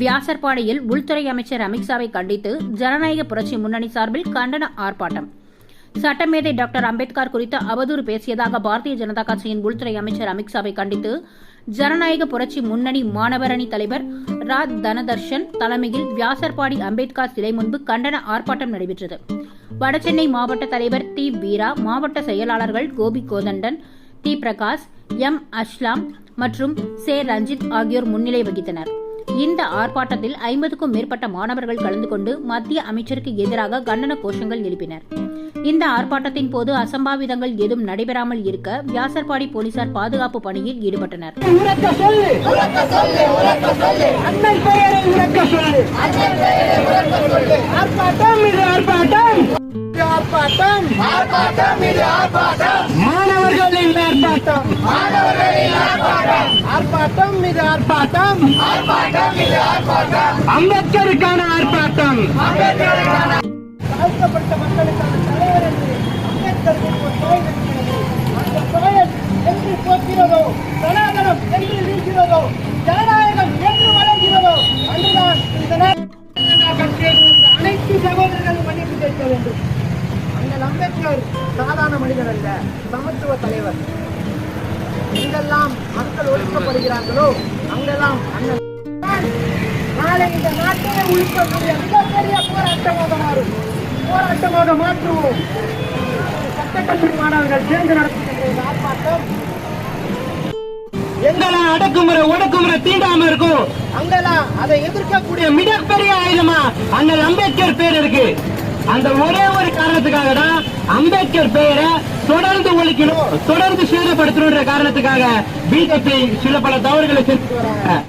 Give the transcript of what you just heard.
வியாசர்பாடியில் உள்துறை அமைச்சர் அமித்ஷாவை கண்டித்து ஜனநாயக புரட்சி முன்னணி சார்பில் கண்டன ஆர்ப்பாட்டம். சட்டமேதை டாக்டர் அம்பேத்கர் குறித்து அவதூறு பேசியதாக பாரதிய ஜனதா கட்சியின் உள்துறை அமைச்சர் அமித்ஷாவை கண்டித்து ஜனநாயக புரட்சி முன்னணி மாணவரணி தலைவர் ரா தனதர்ஷன் தலைமையில் வியாசர்பாடி அம்பேத்கர் சிலை முன்பு கண்டன ஆர்ப்பாட்டம் நடைபெற்றது. வடசென்னை மாவட்ட தலைவர் டி வீரா மாவட்ட செயலாளர்கள் கோபி கோதண்டன் டி பிரகாஷ் எம் அஸ்லாம் மற்றும் சே ரஞ்சித் ஆகியோர் முன்னிலை வகித்தனர். இந்த ஆர்ப்பாட்டத்தில் ஐம்பதுக்கும் மேற்பட்ட மாணவர்கள் கலந்து கொண்டு மத்திய அமைச்சருக்கு எதிராக கண்டன கோஷங்கள் எழுப்பினர். இந்த ஆர்ப்பாட்டத்தின் போது அசம்பாவிதங்கள் ஏதும் நடைபெறாமல் இருக்க வியாசர்பாடி போலீசார் பாதுகாப்பு பணியில் ஈடுபட்டனர். உறக்க சொல்லு உறக்க சொல்லு அண்ணன் பெயரை உறக்க சொல்லு ஆர்ப்பாட்டம் இது ஆர்ப்பாட்டம் இது ஆர்ப்பாட்டம் ஆர்ப்பாட்டம் இது ஆர்ப்பாட்டம் மாணவர்களின் ஆர்ப்பாட்டம் மாணவர்களின் ஆர்ப்பாட்டம் ஆர்ப்பாட்டம் இது ஆர்ப்பாட்டம். ஆர்ப்பாட்டம் இது ஆர்ப்பாட்டம் அம்பேத்கருக்கான ஆர்ப்பாட்டம். அம்பேத்கருக்கான தாழ்த்தப்பட்ட மக்களுக்கான தலைவர் என்று அம்பேத்கருக்கு ஒரு தொழில் இருக்கிறது. அந்த தொழில் என்று போக்கிறதோ சனாதனம் என்று இருக்கிறதோ ஜனநாயகம் என்று வளர்கிறதோ அன்றுதான் இந்த அனைத்து சகோதரர்களும் மன்னிப்பு கேட்க வேண்டும். அண்ணல் அம்பேத்கர் சாதாரண மனிதர் அல்ல சமத்துவ தலைவர். எங்கெல்லாம் மக்கள் ஒழிக்கப்படுகிறார்களோ அங்கெல்லாம் நாளை இந்த நாட்டை ஒழிக்கக்கூடிய மிகப்பெரிய போராட்டமாக மாறும் போராட்டமாக மாற்றுவோம். சட்டக்கல்லூரி மாணவர்கள் சேர்ந்து நடத்துகின்ற ஆர்ப்பாட்டம் எங்கெல்லாம் அடக்குமுறை ஒடுக்குமுறை தீண்டாம இருக்கும் அங்கெல்லாம் அதை எதிர்க்கக்கூடிய மிகப்பெரிய ஆயுதமா அண்ணல் அம்பேத்கர் பேர் இருக்கு. அந்த ஒரே ஒரு காரணத்துக்காக தான் அம்பேத்கர் பெயரை தொடர்ந்து ஒழிக்கணும் தொடர்ந்து சேதப்படுத்தணுன்ற காரணத்துக்காக பிஜேபி சில பல தவறுகளை செஞ்சு வராங்க.